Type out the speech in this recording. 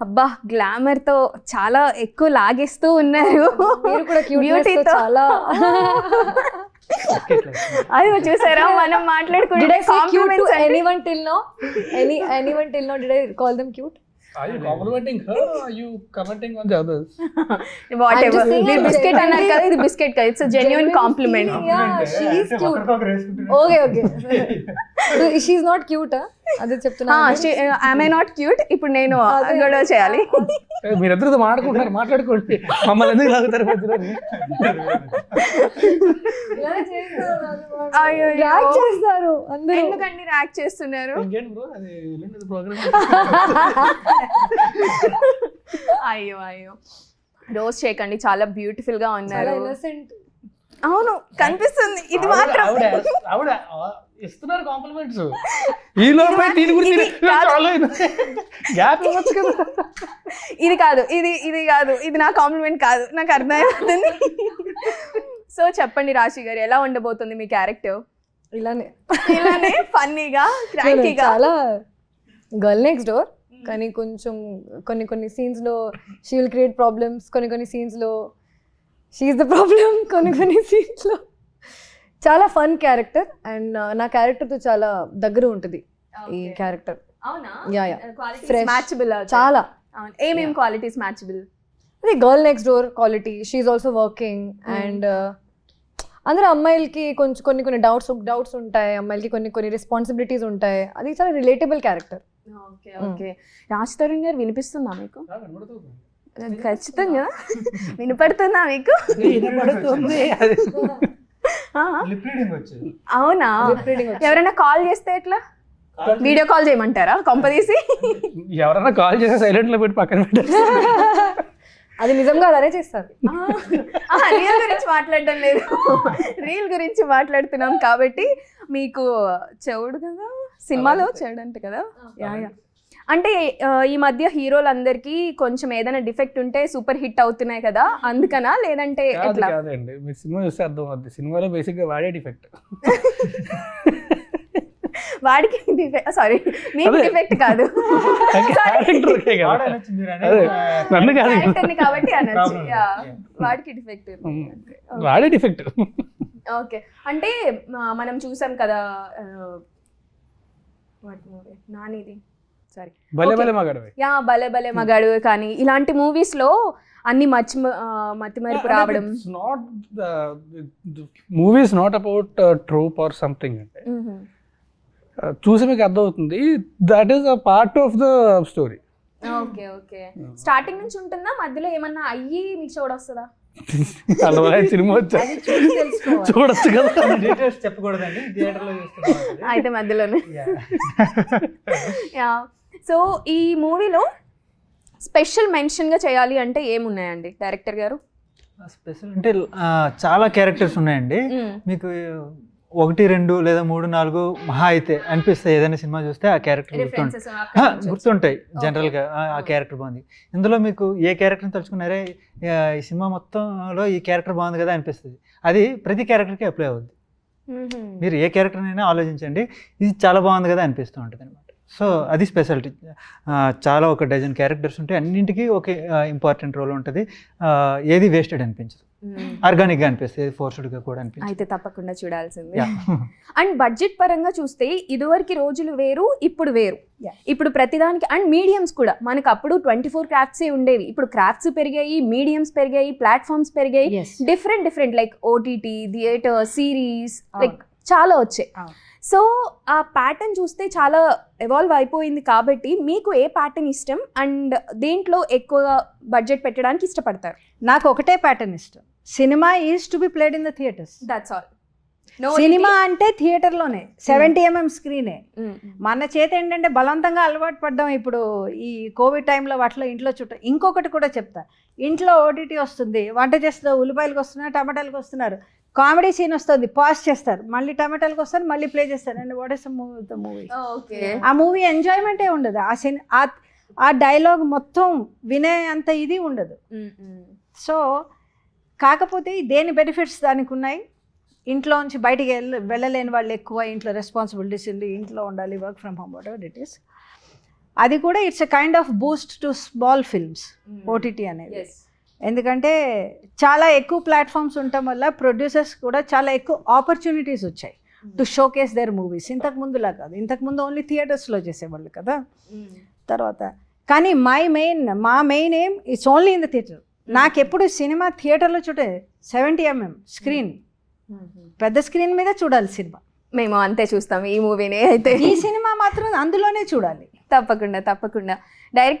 అబ్బా గ్లామర్తో చాలా ఎక్కువ లాగేస్తూ ఉన్నారు. అదో చూసారా మనం మాట్లాడుకుంటే anyone till no any any one till no they call them cute Are you complimenting her or are you commenting on the others? saying మీరు బిస్కెట్ అన్నారు కదా ఇది బిస్కెట్ కదా ఇట్స్ జెన్యున్ కాంప్లిమెంట్? అదే చెప్తున్నా ఐ నాట్ క్యూట్ ఇప్పుడు నేను. గొడవ చేయాలి మీరిద్దరితో మాట్లాడుకుంటున్నారు మాట్లాడుకోండి. మమ్మల్ని ఎందుకు లాగుతారు మధ్యలో? చేస్తారు అందరూ. ఎందుకండి ర్యాక్ చేస్తున్నారు? ఇంకేంటి బ్రో అది ఎల్లుండి ప్రోగ్రామ్ అయ్యో అయ్యో. రోజు చేయకండి చాలా బ్యూటిఫుల్గా ఉన్నారు. అవును కనిపిస్తుంది. ఇది మాత్రం. ఇస్తున్నారు కాంప్లిమెంట్స్ ఈ లోపే దీని గురించి ఇది కాదు. గ్యాప్ ఇవ్వచ్చు కదా. ఇది కాదు ఇది ఇది కాదు ఇది నా కాంప్లిమెంట్ కాదు నాకు అర్థమవుతుంది సో చెప్పండి రాశి గారు ఎలా ఉండబోతుంది మీ క్యారెక్టర్ ఇలానే. ఇలానే ఫన్నీగా క్రాంకీగా చాలా గర్ల్ నెక్స్ట్ డోర్ కానీ కొంచెం కొన్ని కొన్ని సీన్స్లో షీ విల్ క్రియేట్ ప్రాబ్లమ్స్ కొన్ని కొన్ని సీన్స్లో షీఈ్ ద ప్రాబ్లమ్ కొన్ని కొన్ని సీన్స్లో చాలా ఫన్ క్యారెక్టర్ అండ్ నా క్యారెక్టర్తో చాలా దగ్గర ఉంటుంది ఈ క్యారెక్టర్ Fresh. మ్యాచబుల్ చాలా. ఏమేం క్వాలిటీస్ మ్యాచబుల్ అది girl next door quality she also working and అందరూ అమ్మాయిలకి కొంచెం కొన్ని కొన్ని డౌట్స్ డౌట్స్ ఉంటాయి. అమ్మాయిలకి కొన్ని కొన్ని రెస్పాన్సిబిలిటీస్ ఉంటాయి. అది చాలా relatable character okay okay Raj Tarun garu వినిపిస్తుందా మీకు? ఖచ్చితంగా. వినపడుతుందా మీకు? వినపడుతుంది. అవునా? ఎవరైనా కాల్ చేస్తే ఎట్లా? వీడియో కాల్ చేయమంటారా? కొంపదీసి ఎవరన్నా కాల్ చేస్తే సైలెంట్లో పెట్టి పక్కన పెట్టారు అది నిజంగా అలానే చేస్తారు. రీల్ గురించి మాట్లాడడం లేదు. రీల్ గురించి మాట్లాడుతున్నాం కాబట్టి మీకు చెవుడు కదా? సినిమాలో చెవుడు అంట కదా? Yeah yeah. అంటే ఈ మధ్య హీరోలందరికీ కొంచెం ఏదైనా డిఫెక్ట్ ఉంటే సూపర్ హిట్ అవుతున్నాయి కదా అందుకనా? లేదంటే కాదు ఎట్లా? కాదండి. మీరు సినిమా చూస్తే అర్థం అవుతుంది సినిమాలో బేసిక్గా వాడే డిఫెక్ట్. వాడికి డిఫెక్ట్ సారీ. మీకు. డిఫెక్ట్ కాదు. నన్ను కాదు. కాబట్టి అనొచ్చు. Yeah. వాడికి డిఫెక్ట్ వాడే డిఫెక్ట్. ఓకే. అంటే మ- మనం చూసాం కదా ఆ, what movie? నానిది. సారీ భలే Okay. భలే మగాడవి. యా భలే భలే మగాడు. కానీ ఇలాంటి మూవీస్లో అన్ని మచ్చి మతిమరుపు రావడం. Not movies not about troop or something అంటే. మ్మ్. Uh, చూసి మీకు అర్థమవుతుంది. That is a part of the story okay okay starting నుంచి ఉంటుందా? మధ్యలో ఏమన్నా అయ్యి మీకు చూడొస్తుందా అలా సినిమా చూడొచ్చు కదా. డీటెయిల్స్ చెప్పకూడదండి. థియేటర్లో చూస్తున్నాం. అయితే మధ్యలోనే. యా సో ఈ మూవీలో స్పెషల్ మెన్షన్గా చేయాలి అంటే ఏమున్నాయండి? డైరెక్టర్ గారు? స్పెషల్ అంటే చాలా క్యారెక్టర్స్ ఉన్నాయండి. మీకు ఒకటి రెండు లేదా మూడు నాలుగు మహా అయితే అనిపిస్తాయి. ఏదైనా సినిమా చూస్తే ఆ క్యారెక్టర్ గుర్తుంటాయి. గుర్తుంటాయి. జనరల్గా ఆ. క్యారెక్టర్ బాగుంది. ఇందులో మీకు ఏ క్యారెక్టర్ని తలుచుకున్నారే ఈ సినిమా మొత్తంలో ఈ క్యారెక్టర్ బాగుంది కదా అనిపిస్తుంది. అది ప్రతి క్యారెక్టర్కి అప్లై అవుద్ది. మీరు ఏ క్యారెక్టర్నైనా ఆలోచించండి. ఇది చాలా బాగుంది కదా అనిపిస్తూ ఉంటుంది అనమాట సో అది స్పెషాలిటీ చాలా ఒక డజన్ క్యారెక్టర్స్ ఉంటాయి అన్నింటికి ఒక ఇంపార్టెంట్ రోల్ ఉంటుంది ఏది వేస్టెడ్ అనిపించదు మ్మ్. ఆర్గానిక్గా అనిపిస్తుంది ఏది ఫోర్స్డ్గా కూడా అనిపించదు అయితే తప్పకుండా చూడాల్సిందే. అండ్ బడ్జెట్ పరంగా చూస్తే ఇదివరకు రోజులు వేరు ఇప్పుడు వేరు. ఇప్పుడు ప్రతిదానికి అండ్ మీడియంస్ కూడా మనకు అప్పుడు ట్వంటీ ఫోర్ క్రాఫ్ట్స్ ఉండేవి ఇప్పుడు క్రాఫ్ట్స్ పెరిగాయి మీడియంస్ పెరిగాయి ప్లాట్ఫామ్స్ పెరిగాయి. Different different like OTT theatre series. Like చాలా వచ్చాయి. సో ఆ ప్యాటర్న్ చూస్తే చాలా ఎవాల్వ్ అయిపోయింది కాబట్టి మీకు ఏ ప్యాటర్న్ ఇష్టం? అండ్ దేంట్లో ఎక్కువ బడ్జెట్ పెట్టడానికి ఇష్టపడతారు? నాకు ఒకటే ప్యాటర్న్ ఇష్టం. Cinema is to be played in the theatres. That's all cinema అంటే థియేటర్లోనే సెవెంటీ ఎంఎం స్క్రీనే మన చేతి ఏంటంటే బలవంతంగా అలవాటు పడ్డాం ఇప్పుడు ఈ కోవిడ్ టైంలో వాటిలో ఇంట్లో చుట్టూ. ఇంకొకటి కూడా చెప్తా. ఇంట్లో ఓటీటీ వస్తుంది వంట చేస్తే ఉల్లిపాయలకు వస్తున్నారు టమాటాలకు వస్తున్నారు. కామెడీ సీన్ వస్తుంది పాజ్ చేస్తారు. మళ్ళీ టమాటాలకు వస్తారు మళ్ళీ ప్లే చేస్తారు. And what is movie the movie? Okay ఆ మూవీ ఎంజాయ్మెంటే ఉండదు. ఆ సిన్ ఆ- ఆ డైలాగ్ మొత్తం వినే అంత ఇది ఉండదు. సో కాకపోతే దేని బెనిఫిట్స్ దానికి ఉన్నాయి? ఇంట్లో నుంచి బయటికి వెళ్ళ వెళ్ళలేని వాళ్ళు ఎక్కువ ఇంట్లో రెస్పాన్సిబిలిటీస్ ఉంది ఇంట్లో ఉండాలి work from home whatever it is అది కూడా it's a kind of boost to small films OTT అనేది. ఎందుకంటే చాలా ఎక్కువ ప్లాట్ఫామ్స్ ఉండటం వల్ల ప్రొడ్యూసర్స్ కూడా చాలా ఎక్కువ ఆపర్చునిటీస్ వచ్చాయి to showcase their movies ఇంతకు ముందులా కాదు. ఇంతకు ముందు ఓన్లీ థియేటర్స్లో చేసేవాళ్ళు కదా. తర్వాత కానీ మై మెయిన్ మా మెయిన్ ఏం it's only in the theatre నాకు ఎప్పుడు సినిమా థియేటర్లో చూడే సెవెంటీ ఎంఎం స్క్రీన్ పెద్ద స్క్రీన్ మీద చూడాలి సినిమా. మేము అంతే చూస్తాం ఈ మూవీనే అయితే. ఈ సినిమా మాత్రం అందులోనే చూడాలి. తప్పకుండా తప్పకుండా. డైరెక్ట్